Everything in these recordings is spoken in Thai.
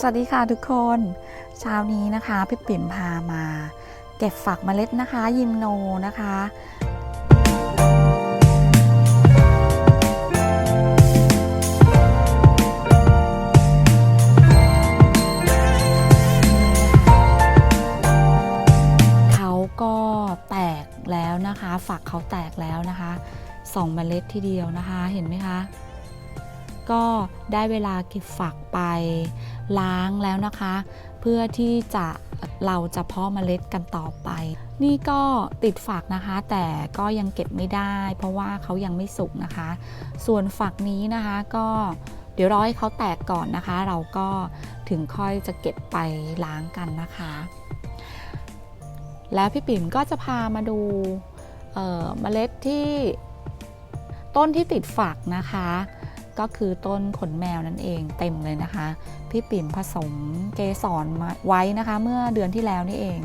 สวัสดีค่ะทุกคนเช้านี้นะคะพี่ปิ่มพามา เก็บฝักเมล็ดนะคะ ยิมโนนะคะ เขาก็แตกแล้วนะคะ ฝักเขาแตกแล้วนะคะสองเมล็ดทีเดียวนะคะเห็นไหมคะ ก็ได้เวลาเก็บฝักไปล้างแล้วนะคะ เพื่อที่จะเราจะเพาะเมล็ดกันต่อไป นี่ก็ติดฝักนะคะ แต่ก็ยังเก็บไม่ได้ เพราะว่าเขายังไม่สุกนะคะ ส่วนฝักนี้นะคะก็เดี๋ยวรอให้เขาแตกก่อนนะคะ เราก็ถึงค่อยจะเก็บไปล้างกันนะคะ แล้วพี่ปิ่มก็จะพามาดูเเมล็ดที่ต้นที่ติดฝักนะคะ ก็คือต้นขนแมวนั่นเองเต็มเลยนะคะ พี่ปิ่มผสมเกสรไว้นะคะ เมื่อเดือนที่แล้วนี่เอง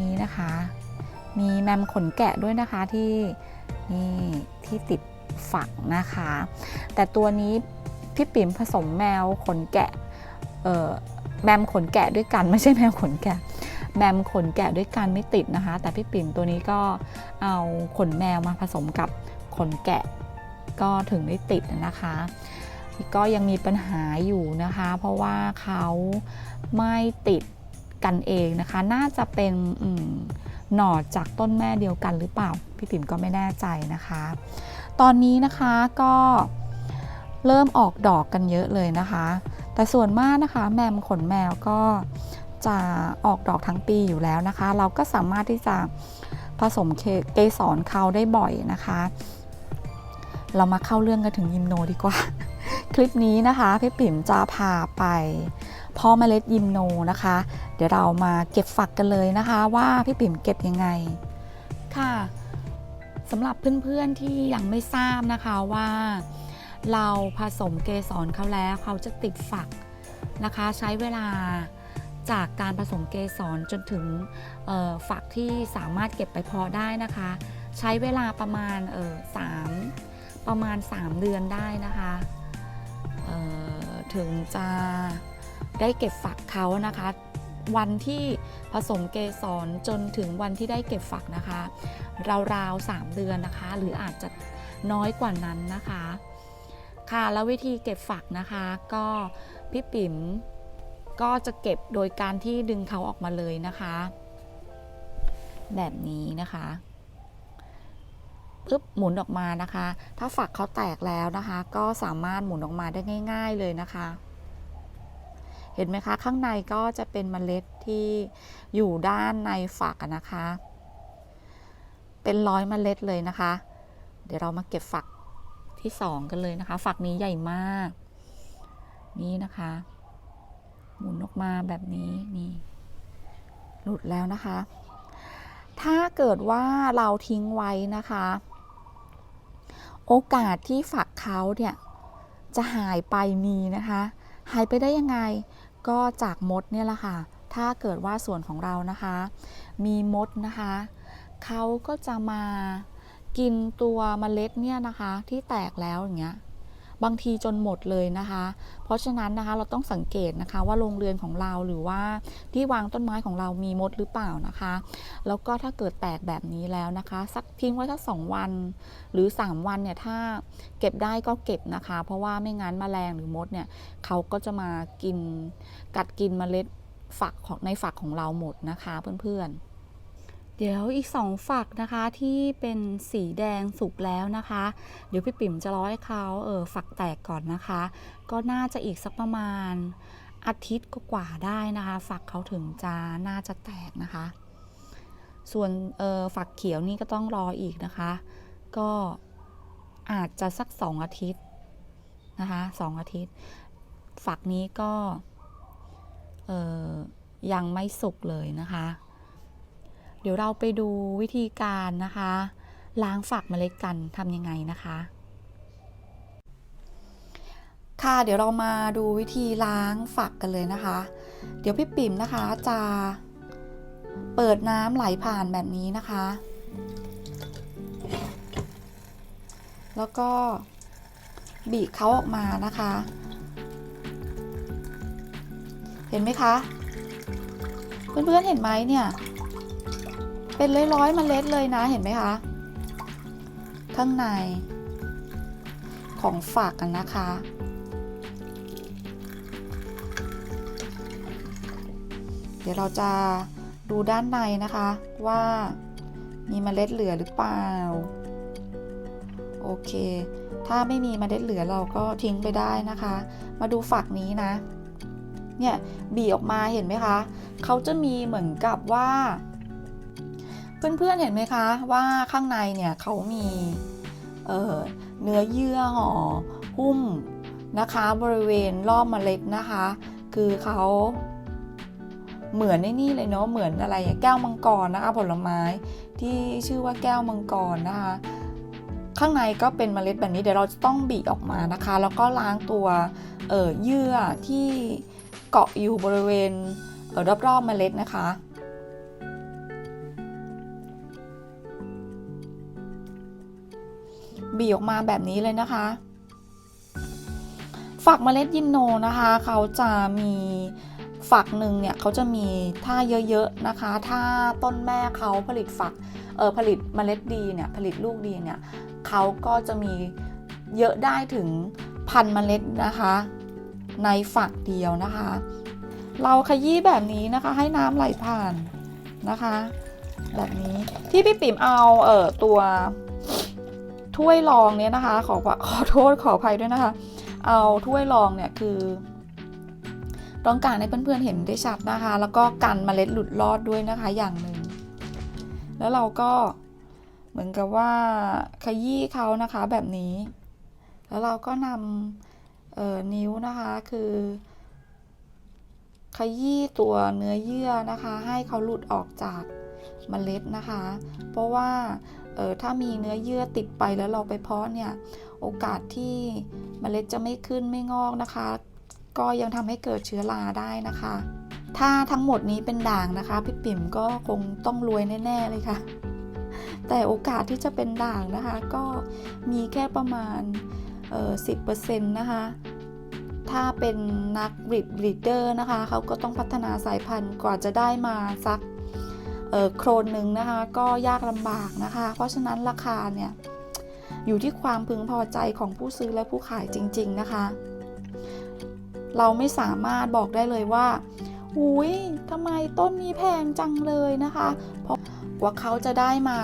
นี่นะคะ มีแมมขนแกะด้วยนะคะที่นี่ที่ติดฝักนะคะ แต่ตัวนี้พี่ปิ่มผสมแมวขนแกะเอ่อแมมขนแกะด้วยกันไม่ใช่แมวขนแกะแมมขนแกะด้วยกันไม่ติดนะคะ แต่พี่ปิ่มตัวนี้ก็เอาขนแมวมาผสมกับขนแกะ ก็ถึงได้ติดนะคะก็ยังมีปัญหาอยู่นะคะ เพราะว่าเขาไม่ติดกันเองนะคะ น่าจะเป็นหน่อจากต้นแม่เดียวกันหรือเปล่า พี่ปิ่มก็ไม่แน่ใจนะคะ ตอนนี้นะคะก็เริ่มออกดอกกันเยอะเลยนะคะ แต่ส่วนมากนะคะ แมมขนแมวก็จะออกดอกทั้งปีอยู่แล้วนะคะ เราก็สามารถที่จะผสมเกสรเขาได้บ่อยนะคะ เรามาเข้าเรื่องกันถึงยิมโนดีกว่า คลิปนี้นะคะ พี่ปิ่มจะพาไปเพาะเมล็ดยิมโนนะคะ เดี๋ยวเรามาเก็บฝักกันเลยนะคะ ว่าพี่ปิ่มเก็บยังไงค่ะสำหรับเพื่อนๆที่ยังไม่ทราบนะคะว่า เราผสมเกสรเขาแล้วเขาจะติดฝักนะคะ ใช้เวลาจากการผสมเกสรจนถึงฝักที่สามารถเก็บไปเพาะได้นะคะ ใช้เวลาประมาณสาม ประมาณ 3 เดือนได้นะคะเอ่อถึงจะได้เก็บฝักเขานะคะ วันที่ผสมเกสรจนถึงวันที่ได้เก็บฝักนะคะ ราวๆ3เดือนนะคะ หรืออาจจะน้อยกว่านั้นนะคะ ค่ะแล้ววิธีเก็บฝักนะคะก็พี่ปิ๋มก็จะเก็บโดยการที่ดึงเขาออกมาเลยนะคะ แบบนี้นะคะ ปึ๊บหมุนออกมานะคะ ถ้าฝักเขาแตกแล้วนะคะ ก็สามารถหมุนออกมาได้ง่าย ๆเลยนะคะ เห็นไหมคะ ข้างในก็จะเป็นเมล็ดที่อยู่ด้านในฝักนะคะ เป็นร้อยเมล็ดเลยนะคะ เดี๋ยวเรามาเก็บฝักที่สองกันเลยนะคะ ฝักนี้ใหญ่มาก นี่นะคะ หมุนออกมาแบบนี้นี่หลุดแล้วนะคะ ถ้าเกิดว่าเราทิ้งไว้นะคะ โอกาสที่ฝักเขาเนี่ยจะหายไปมีนะคะ หายไปได้ยังไงก็จากมดเนี่ยแหละค่ะ ถ้าเกิดว่าส่วนของเรานะคะ มีมดนะคะ เขาก็จะมากินตัวเมล็ดเนี่ยนะคะที่แตกแล้วอย่างเงี้ย บางทีจนหมดเลยนะคะ เพราะฉะนั้นนะคะเราต้องสังเกตนะคะว่าโรงเรือนของเราหรือว่าที่วางต้นไม้ของเรามีมดหรือเปล่านะคะ แล้วก็ถ้าเกิดแตกแบบนี้แล้วนะคะ สักทิ้งไว้สักสองวัน หรือ 3 วันเนี่ยถ้าเก็บได้ก็เก็บนะคะ เพราะว่าไม่งั้นแมลงหรือมดเนี่ยเขาก็จะมากินกัดกินเมล็ดฝักของในฝักของเราหมดนะคะเพื่อนๆ เดี๋ยวอีกสองฝักนะคะที่เป็นสีแดงสุกแล้วนะคะ เดี๋ยวพี่ปิ่มจะร้อยเขาเออฝักแตกก่อนนะคะ ก็น่าจะอีกสักประมาณอาทิตย์ก็กว่าได้นะคะ ฝักเขาถึงจะน่าจะแตกนะคะ ส่วนเออฝักเขียวนี่ก็ต้องรออีกนะคะ ก็อาจจะสักสองอาทิตย์นะคะสองอาทิตย์ ฝักนี้ก็เออยังไม่สุกเลยนะคะ เดี๋ยวเราไปดูวิธีการนะคะ ล้างฝักเมล็ดกันทำยังไงนะคะ ค่ะเดี๋ยวเรามาดูวิธีล้างฝักกันเลยนะคะ เดี๋ยวพี่ปิ่มนะคะจะเปิดน้ำไหลผ่านแบบนี้นะคะ แล้วก็บีบเขาออกมานะคะ เห็นไหมคะ เพื่อนๆเห็นไหมเนี่ย เป็นร้อยๆเมล็ดเลยนะเห็นไหมคะข้างใน ของฝักกันนะคะ เดี๋ยวเราจะดูด้านในนะคะว่ามีมเมล็ดเหลือหรือเปล่า โอเค ถ้าไม่มีมเมล็ดเหลือเราก็ทิ้งไปได้นะคะ มาดูฝักนี้นะ เนี่ย บีออกมาเห็นไหมคะ เขาจะมีเหมือนกับว่า เพื่อนๆเห็นไหมคะว่าข้างในเนี่ยเขามีเเนื้อเยื่อห่อหุ้มนะคะบริเวณรอบเมล็ดนะคะ คือเขาเหมือนในนี่เลยเนาะเหมือนอะไรแก้วมังกรนะคะผลไม้ที่ชื่อว่าแก้วมังกรนะคะ ข้างในก็เป็นเมล็ดแบบนี้เดี๋ยวเราจะต้องบีออกมานะคะ แล้วก็ล้างตัวเเยื่อที่เกาะอยู่บริเวณเรอบๆเมล็ดนะคะ บีออกมาแบบนี้เลยนะคะ ฝักเมล็ดยิมโนนะคะ เขาจะมีฝักหนึ่งเนี่ยเขาจะมีถ้าเยอะๆนะคะ ถ้าต้นแม่เขาผลิตฝักเออผลิตเมล็ดดีเนี่ยผลิตลูกดีเนี่ยเขาก็จะมีเยอะได้ถึงพันเมล็ดนะคะ ในฝักเดียวนะคะ เราขยี้แบบนี้นะคะให้น้ำไหลผ่านนะคะ แบบนี้ที่พี่ปิ่มเอาเออตัว ถ้วยรองเนี้ยนะคะขอขอโทษขออภัยด้วยนะคะ เอาถ้วยรองเนี่ยคือต้องการให้เพื่อนๆเห็นได้ชัดนะคะ แล้วก็กันเมล็ดหลุดรอดด้วยนะคะอย่างหนึ่งแล้วเราก็เหมือนกับว่าขยี้เขานะคะแบบนี้ แล้วเราก็นำเอ่อนิ้วนะคะคือขยี้ตัวเนื้อเยื่อนะคะ ให้เขาหลุดออกจากเมล็ดนะคะ เพราะว่า เออถ้ามีเนื้อเยื่อติดไปแล้วเราไปเพาะเนี่ย โอกาสที่เมล็ดจะไม่ขึ้นไม่งอกนะคะ ก็ยังทำให้เกิดเชื้อราได้นะคะ ถ้าทั้งหมดนี้เป็นด่างนะคะ พี่ปิ่มก็คงต้องรวยแน่ ๆ เลยค่ะ แต่โอกาสที่จะเป็นด่างนะคะ ก็มีแค่ประมาณเอ่อ10%นต์นะคะ ถ้าเป็นนักบริดบริดเดอร์นะคะ เขาก็ต้องพัฒนาสายพันธุ์กว่าจะได้มาสัก โครนหนึ่งนะคะ ก็ยากลำบากนะคะ เพราะฉะนั้นราคาเนี่ยอยู่ที่ความพึงพอใจของผู้ซื้อและผู้ขายจริง ๆนะคะ เราไม่สามารถบอกได้เลยว่าอุ้ยทำไมต้นนี้แพงจังเลยนะคะ เพราะกว่าเขาจะได้มา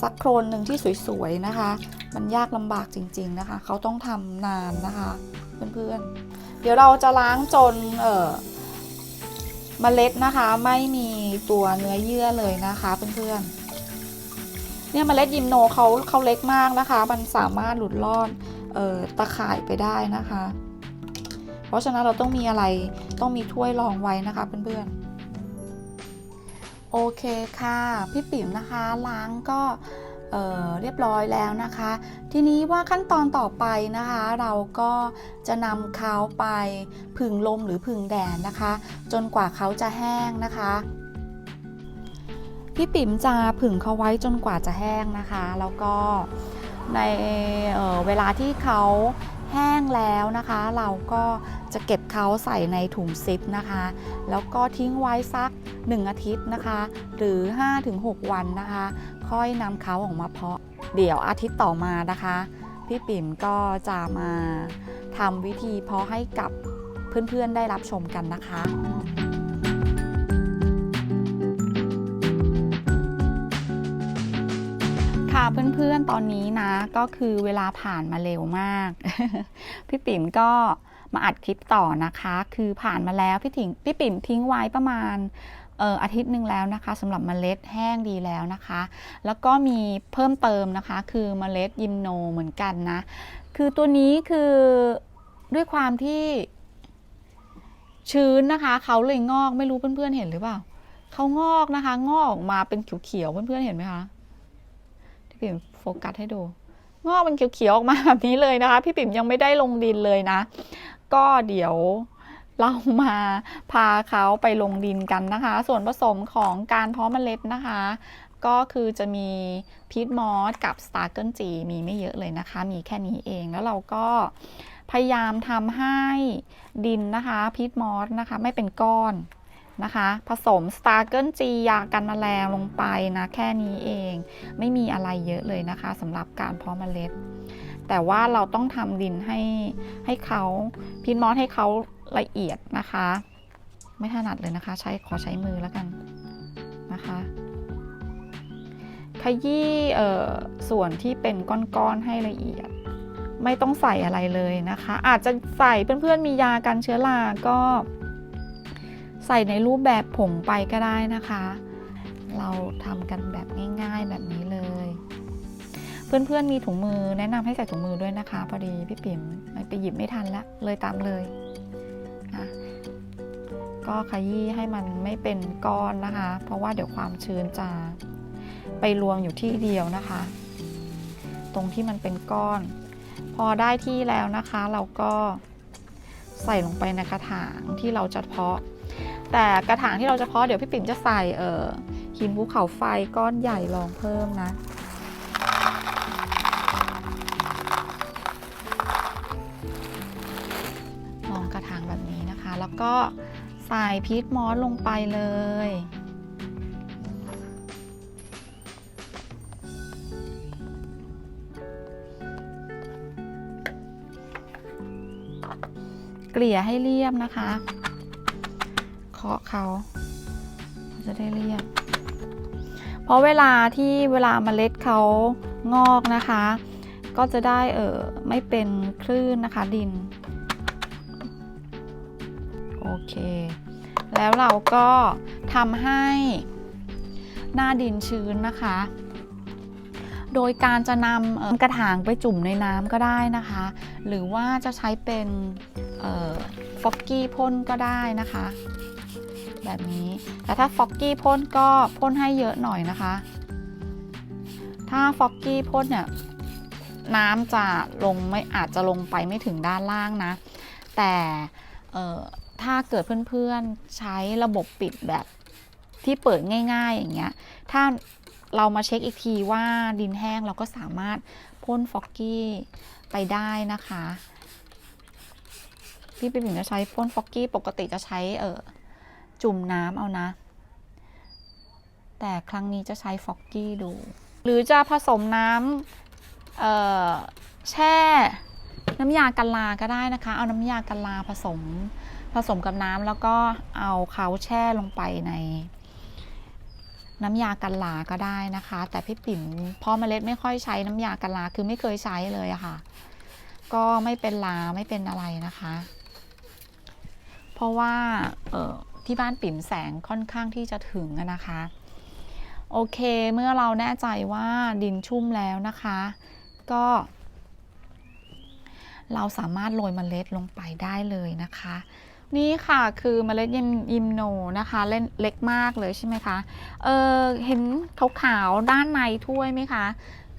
สักโครนหนึ่งที่สวยๆนะคะ มันยากลำบากจริง ๆนะคะ เขาต้องทำนานนะคะ เพื่อนๆ เดี๋ยวเราจะล้างจนเออเมล็ดนะคะไม่มีตัวเนื้อเยื่อเลยนะคะเพื่อนๆเนี่ยเมล็ดยิมโนเขาเขาเล็กมากนะคะ มันสามารถหลุดรอดออตะข่ายไปได้นะคะ เพราะฉะนั้นเราต้องมีอะไรต้องมีถ้วยรองไว้นะคะเพื่อนๆโอเคค่ะ พี่ปิ๋มนะคะล้างก็ เเรียบร้อยแล้วนะคะ ทีนี้ว่าขั้นตอนต่อไปนะคะ เราก็จะนำเขาไปผึ่งลมหรือผึ่งแดดนะคะ จนกว่าเขาจะแห้งนะคะพี่ปิ๋มจะผึ่งเขาไว้จนกว่าจะแห้งนะคะ แล้วก็ในเเวลาที่เขา แห้งแล้วนะคะ เราก็จะเก็บเขาใส่ในถุงซิปนะคะ แล้วก็ทิ้งไว้สัก 1 อาทิตย์นะคะ หรือ 5-6 วันนะคะ ค่อยนำเขาออกมาเพาะ เดี๋ยวอาทิตย์ต่อมานะคะ พี่ปิ่มก็จะมาทำวิธีเพาะให้กับเพื่อนๆได้รับชมกันนะคะ ค่ะเพื่อนๆตอนนี้นะ ก็คือเวลาผ่านมาเร็วมาก พี่ปิ่มก็มาอัดคลิปต่อนะคะ คือผ่านมาแล้วพี่ถิงพี่ปิ่มทิ้งไว้ประมาณเอ่ออาทิตย์หนึ่งแล้วนะคะสำหรับเมล็ดแห้งดีแล้วนะคะ แล้วก็มีเพิ่มเติมนะคะ คือเมล็ดยิมโนเหมือนกันนะ คือตัวนี้คือด้วยความที่ชื้นนะคะ เขาเลยงอกไม่รู้เพื่อนๆเห็นหรือเปล่าเขางอกนะคะ งอกออกมาเป็นเขียวๆเพื่อนๆเห็นไหมคะ พี่ปิ่มโฟกัสให้ดู งอกเป็นเขียวๆออกมาแบบนี้เลยนะคะ พี่ปิ่มยังไม่ได้ลงดินเลยนะ ก็เดี๋ยวเรามาพาเขาไปลงดินกันนะคะ ส่วนผสมของการเพาะเมล็ดนะคะ ก็คือจะมีพีทมอสกับสตาร์เกิลจีมีไม่เยอะเลยนะคะ มีแค่นี้เองแล้วเราก็พยายามทำให้ดินนะคะพีทมอสนะคะ ไม่เป็นก้อน นะคะ ผสมสตาร์เกิลจียากันแมลงลงไปนะแค่นี้เอง ไม่มีอะไรเยอะเลยนะคะสำหรับการเพาะเมล็ด แต่ว่าเราต้องทำดินให้ให้เขาพีทมอสให้เขาละเอียดนะคะ ไม่ถนัดเลยนะคะ ใช้ขอใช้มือแล้วกันนะคะขยี้ส่วนที่เป็นก้อนๆให้ละเอียด ไม่ต้องใส่อะไรเลยนะคะ อาจจะใส่เพื่อนๆมียากันเชื้อราก็ ใส่ในรูปแบบผงไปก็ได้นะคะ เราทำกันแบบง่าย ๆแบบนี้เลย เพื่อนๆมีถุงมือแนะนำให้ใส่ถุงมือด้วยนะคะ พอดีพี่ปิ่มไปหยิบไม่ทันละเลยตามเลยนะก็ขยี้ให้มันไม่เป็นก้อนนะคะ เพราะว่าเดี๋ยวความชื้นจะไปรวมอยู่ที่เดียวนะคะ ตรงที่มันเป็นก้อน พอได้ที่แล้วนะคะ เราก็ใส่ลงไปในกระถางที่เราจะเพาะ แต่กระถางที่เราจะเพาะเดี๋ยวพี่ปิ่มจะใส่เออหินภูเขาไฟก้อนใหญ่รองเพิ่มนะ ลองกระถางแบบนี้นะคะ แล้วก็ใส่พีทมอสลงไปเลยเกลี่ยให้เรียบนะคะาะเขาจะได้เรียบ เพราะเวลาที่เวลาเมล็ดเขางอกนะคะ ก็จะได้เออไม่เป็นคลื่นนะคะดิน โอเค แล้วเราก็ทำให้หน้าดินชื้นนะคะ โดยการจะนำกระถางไปจุ่มในน้ำก็ได้นะคะ หรือว่าจะใช้เป็นฟอกกี้พ่นก็ได้นะคะ แบบนี้ แต่ถ้าฟอกกี้พ่นก็พ่นให้เยอะหน่อยนะคะ ถ้าฟอกกี้พ่นเนี่ยน้ำจะลงไม่อาจจะลงไปไม่ถึงด้านล่างนะ แต่ถ้าเกิดเพื่อนๆใช้ระบบปิดแบบที่เปิดง่าย ๆ อย่างเงี้ย ถ้าเรามาเช็คอีกทีว่าดินแห้งเราก็สามารถพ่นฟอกกี้ไปได้นะคะ พี่ปิ่มจะใช้พ่นฟอกกี้ปกติจะใช้เออ จุ่มน้ำเอานะ แต่ครั้งนี้จะใช้ฟอกกี้ดู หรือจะผสมน้ำแช่น้ำยากันลาก็ได้นะคะ เอาน้ำยากันลาผสมผสมกับน้ำแล้วก็เอาเขาแช่ลงไปใน น้ำยากันลาก็ได้นะคะ แต่พี่ปิ่มเพอเมล็ดไม่ค่อยใช้น้ำยากันลาคือไม่เคยใช้เลยอะค่ะ ก็ไม่เป็นลาไม่เป็นอะไรนะคะ เพราะว่าเออ ที่บ้านปิ่มแสงค่อนข้างที่จะถึงนะคะ โอเคเมื่อเราแน่ใจว่าดินชุ่มแล้วนะคะ ก็ เราสามารถโรยเมล็ดลงไปได้เลยนะคะ นี่ค่ะคือเมล็ดยิมยิมโนนะคะเล่นเล็กมากเลยใช่ไหมคะเออเห็นขาวๆด้านในถ้วยไหมคะ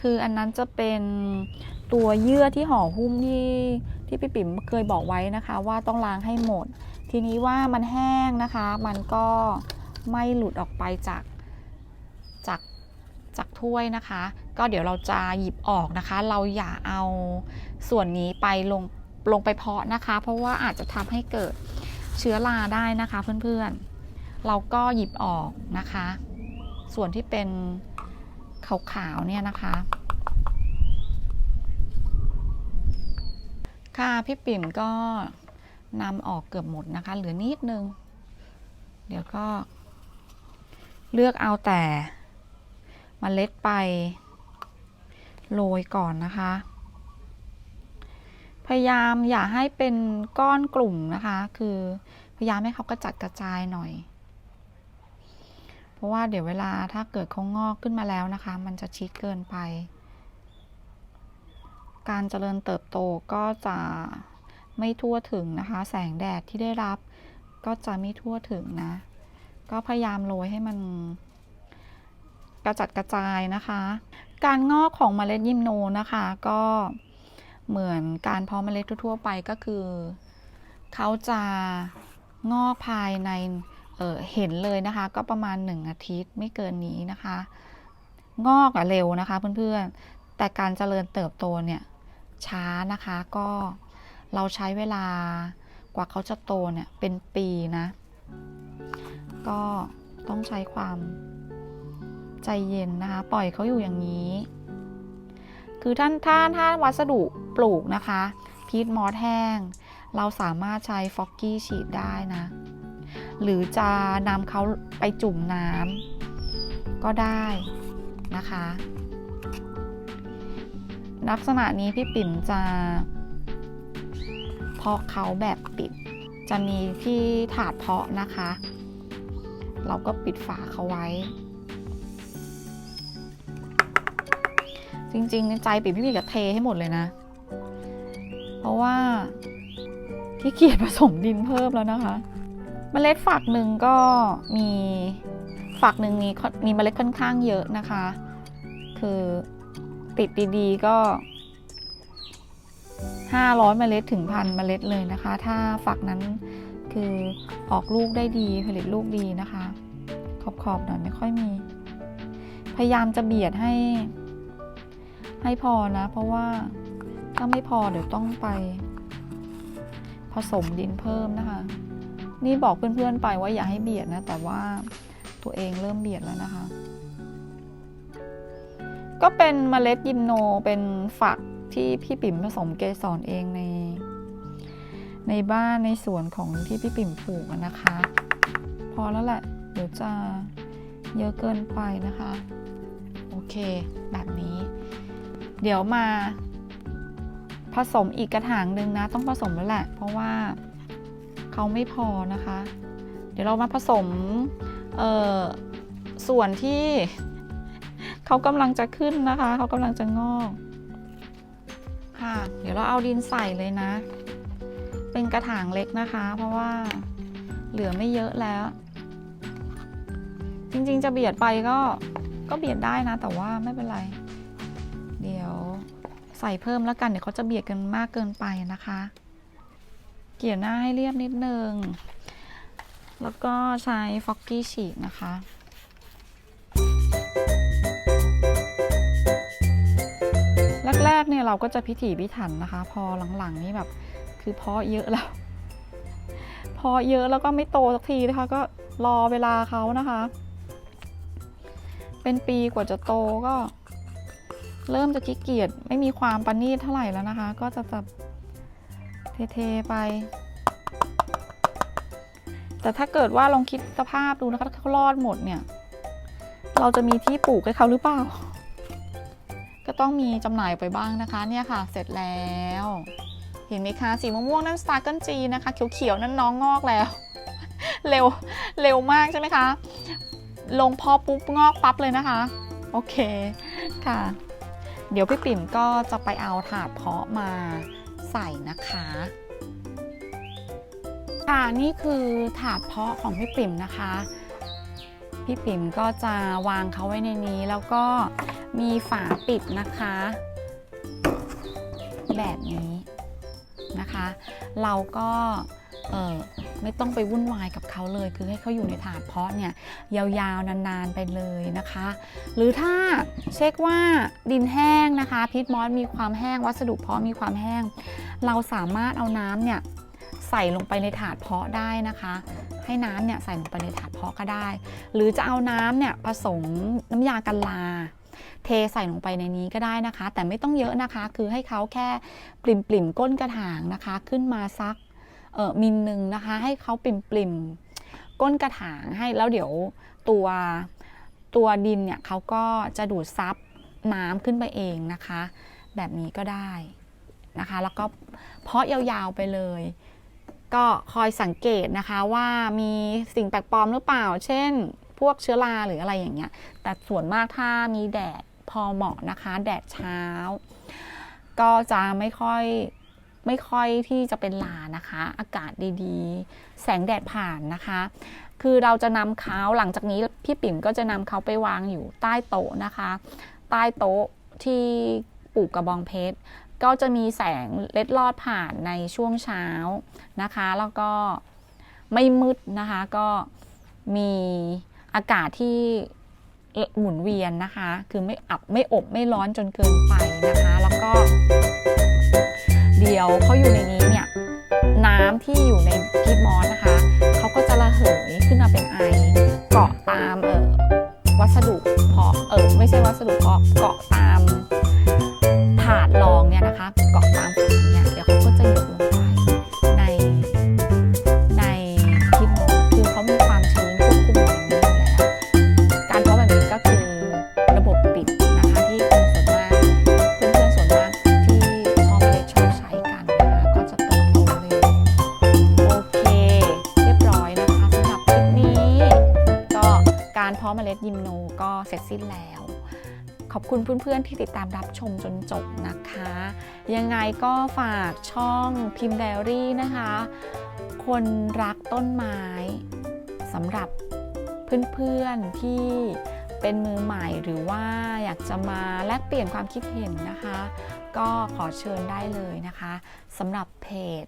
คืออันนั้นจะเป็นตัวเยื่อที่ห่อหุ้มที่ที่พี่ปิ๋มเคยบอกไว้นะคะ ว่าต้องล้างให้หมด ทีนี้ว่ามันแห้งนะคะ มันก็ไม่หลุดออกไปจากจากจากถ้วยนะคะ ก็เดี๋ยวเราจะหยิบออกนะคะ เราอย่าเอาส่วนนี้ไปลงลงไปเพาะนะคะ เพราะว่าอาจจะทำให้เกิดเชื้อราได้นะคะเพื่อนๆ เราก็หยิบออกนะคะ ส่วนที่เป็นขาวๆเนี่ยนะคะค่ะพี่ปิ่มก็ นำออกเกือบหมดนะคะ เหลือนิดนึง เดี๋ยวก็ เลือกเอาแต่มเมล็ดไป โรยก่อนนะคะ พยายามอย่าให้เป็นก้อนกลุ่มนะคะ คือพยายามให้เขากระจัดกระจายหน่อย เพราะว่าเดี๋ยวเวลาถ้าเกิดเขางอกขึ้นมาแล้วนะคะ มันจะชิดเกินไป การเจริญเติบโตก็จะ ไม่ทั่วถึงนะคะ แสงแดดที่ได้รับก็จะไม่ทั่วถึงนะ ก็พยายามโรยให้มันกระจัดกระจายนะคะ การงอกของเมล็ดยิมโนนะคะก็เหมือนการเพาะเมล็ดทั่วไปก็คือ เขาจะงอกภายในเเห็นเลยนะคะ ก็ประมาณ 1 อาทิตย์ไม่เกินนี้นะคะ งอกอะเร็วนะคะเพื่อนๆแต่การเจริญเติบโตเนี่ยช้านะคะก็ เราใช้เวลากว่าเขาจะโตเนี่ยเป็นปีนะ ก็ต้องใช้ความใจเย็นนะคะ ปล่อยเขาอยู่อย่างนี้ คือท่านถ้าถ้านวัสดุปลูกนะคะ พีทมอสแห้ง เราสามารถใช้ฟอกกี้ฉีดได้นะ หรือจะนำเขาไปจุ่มน้ำก็ได้นะคะ ลักษณะนี้พี่ปิ่มจะาะเขาแบบปิด จะมีที่ถาดเพาะนะคะ เราก็ปิดฝาเขาไว้ จริงๆในใจปิ่มพี่ปิ่มจะเทให้หมดเลยนะ เพราะว่าขี้เกียจผสมดินเพิ่มแล้วนะคะเมล็ดฝักหนึ่งก็มีฝักหนึ่งมีมีเมล็ดค่อนข้างเยอะนะคะ คือติดดีๆก็ 500 เมล็ดถึงพันเมล็ดเลยนะคะ ถ้าฝักนั้นคือออกลูกได้ดีผลิตลูกดีนะคะ ขอบๆหน่อยไม่ค่อยมี พยายามจะเบียดให้ ให้พอนะ เพราะว่าถ้าไม่พอเดี๋ยวต้องไป ผสมดินเพิ่มนะคะ นี่บอกเพื่อนๆไปว่าอย่าให้เบียดนะ แต่ว่าตัวเองเริ่มเบียดแล้วนะคะ ก็เป็นเมล็ดยิมโนเป็นฝัก ที่พี่ปิ่มผสมเกสรเองใน ในบ้านในสวนของที่พี่ปิ่มปลูกนะคะ พอแล้วแหละ เดี๋ยวจะเยอะเกินไปนะคะ โอเค แบบนี้ เดี๋ยวมา ผสมอีกกระถางหนึ่งนะ ต้องผสมแล้วแหละ เพราะว่าเขาไม่พอนะคะ เดี๋ยวเรามาผสมเออส่วนที่เขากำลังจะขึ้นนะคะ เขากำลังจะงอก ค่ะ เดี๋ยวเราเอาดินใส่เลยนะ เป็นกระถางเล็กนะคะ เพราะว่าเหลือไม่เยอะแล้ว จริงๆจะเบียดไปก็ก็เบียดได้นะ แต่ว่าไม่เป็นไร เดี๋ยวใส่เพิ่มแล้วกันเดี๋ยวเขาจะเบียดกันมากเกินไปนะคะ เกี่ยวหน้าให้เรียบนิดนึง แล้วก็ใช้ฟอกกี้ฉีกนะคะ กๆเนี่ยเราก็จะพิถีพิถันนะคะ พอหลังๆนี่แบบคือเพาะเยอะแล้ว พอเยอะแล้วก็ไม่โตสักทีนะคะ ก็รอเวลาเขานะคะ เป็นปีกว่าจะโตก็ เริ่มจะขี้เกียจไม่มีความประณีตเท่าไหร่แล้วนะคะ ก็จะแบบเทๆไป แต่ถ้าเกิดว่าลองคิดสภาพดูนะคะถ้าเขารอดหมดเนี่ย เราจะมีที่ปลูกให้เขาหรือเปล่า ก็ต้องมีจำหน่ายไปบ้างนะคะเนี่ยค่ะ เสร็จแล้ว เห็นไหมคะสีม่วงๆนั่นสตาร์เกิลจีนะคะ เขียวๆนั่นน้องงอกแล้ว เร็วเร็วมากใช่ไหมคะ ลงพอปุ๊บงอกปั๊บเลยนะคะ โอเคค่ะ เดี๋ยวพี่ปิ่มก็จะไปเอาถาดเพาะมาใส่นะคะค่ะนี่คือถาดเพาะของพี่ปิ่มนะคะ พี่ปิ่มก็จะวางเขาไว้ในนี้แล้วก็ มีฝาปิดนะคะ แบบนี้นะคะ เราก็ไม่ต้องไปวุ่นวายกับเขาเลย คือให้เขาอยู่ในถาดเพาะเนี่ยยาวๆนานๆไปเลยนะคะ หรือถ้าเช็คว่าดินแห้งนะคะพีทมอสมีความแห้งวัสดุเพาะมีความแห้ง เราสามารถเอาน้ำเนี่ยใส่ลงไปในถาดเพาะได้นะคะ ให้น้ำเนี่ยใส่ลงไปในถาดเพาะก็ได้ หรือจะเอาน้ำเนี่ยผสมน้ำยากันลา เทใส่ลงไปในนี้ก็ได้นะคะ แต่ไม่ต้องเยอะนะคะ คือให้เขาแค่ปริ่มปริมๆก้นกระถางนะคะ ขึ้นมาซักเออมิลหนึ่งนะคะ ให้เขาปริ่มปริมๆก้นกระถางให้แล้วเดี๋ยวตัวตัวดินเนี่ยเขาก็จะดูดซับน้ำขึ้นไปเองนะคะ แบบนี้ก็ได้นะคะ แล้วก็เพาะยาวๆไปเลย ก็คอยสังเกตนะคะว่ามีสิ่งแปลกปลอมหรือเปล่า เช่น พวกเชื้อราหรืออะไรอย่างเงี้ย แต่ส่วนมากถ้ามีแดด พอเหมาะนะคะ แดดเช้า ก็จะไม่ค่อยไม่ค่อยที่จะเป็นลานะคะ อากาศดีๆ แสงแดดผ่านนะคะ คือเราจะนำเขาหลังจากนี้พี่ปิ่มก็จะนำเขาไปวางอยู่ใต้โต๊ะนะคะ ใต้โต๊ะที่ปลูกกระบองเพชรก็จะมีแสงเล็ดลอดผ่านในช่วงเช้านะคะ แล้วก็ไม่มืดนะคะก็มีอากาศที่ หมุนเวียนนะคะ คือไม่อับไม่อบไม่ร้อนจนเกินไปนะคะ แล้วก็ เดี๋ยวเขาอยู่ในนี้เนี่ยน้ำที่อยู่ในพีชมอสนะคะเขาก็จะระเหยขึ้นมาเป็นไอเกาะตามเออวัสดุเพาะเออไม่ใช่วัสดุเพาะเกาะตามถาดรองเนี่ยนะคะ เกาะตาม คุณเพื่อนๆที่ติดตามรับชมจนจบนะคะ ยังไงก็ฝากช่องพิมพ์ไดอารี่นะคะ คนรักต้นไม้สำหรับเพื่อนๆที่เป็นมือใหม่หรือว่าอยากจะมาแลกเปลี่ยนความคิดเห็นนะคะ ก็ขอเชิญได้เลยนะคะสำหรับเพจ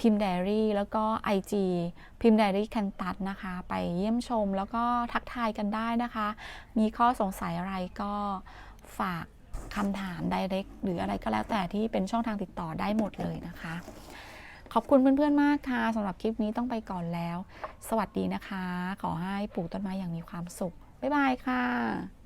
พิมพ์ไดอารี่แล้วก็ IG พิมพ์ไดอารี่แคนตัสนะคะ ไปเยี่ยมชมแล้วก็ทักทายกันได้นะคะ มีข้อสงสัยอะไรก็ฝากคำถาม direct หรืออะไรก็แล้วแต่ที่เป็นช่องทางติดต่อได้หมดเลยนะคะ ขอบคุณเพื่อนๆมากค่ะสำหรับคลิปนี้ต้องไปก่อนแล้ว สวัสดีนะคะ ขอให้ปลูกต้นไม้อย่างมีความสุข บ๊ายบายค่ะ